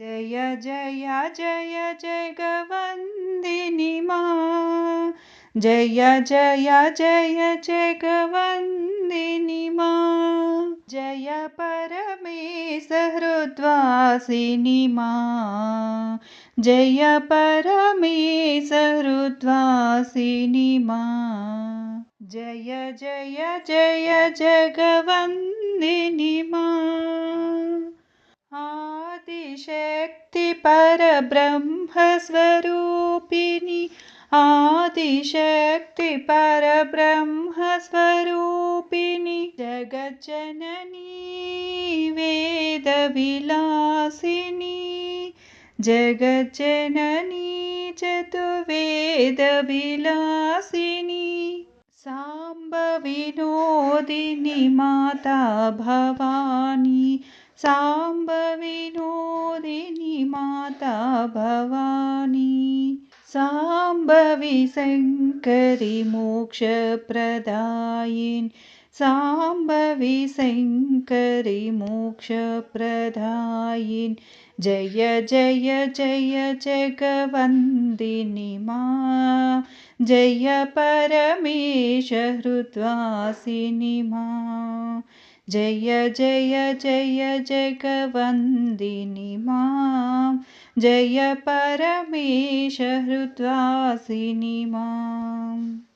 जय जय जय जगवन्दिनि मा। जय जय जय जगवन्दिनि मा। जय परमेश हृद्वासिनि मा। जय परमेश हृद्वासिनि मा। जय जय जय जगवन्दिनि मा परब्रह्मस्वरूपिणि आदिशक्ति परब्रह्मस्वरूपिणि जगज्जननी वेदविलासिनी जगज्जननी चतुर्वेदविलासिनी साम्बविनोदिनि माता भवानी माता भवानी। साम्बवि शङ्करि मोक्षप्रदायिन् साम्बवि शङ्करि मोक्षप्रदायिन् जय जय जय जगवन्दिनि मा। जय परमेश हृद्वासिनि मा जय जय जय जगवन्दिनि मां जय परमेश हृद्वासिनि माम्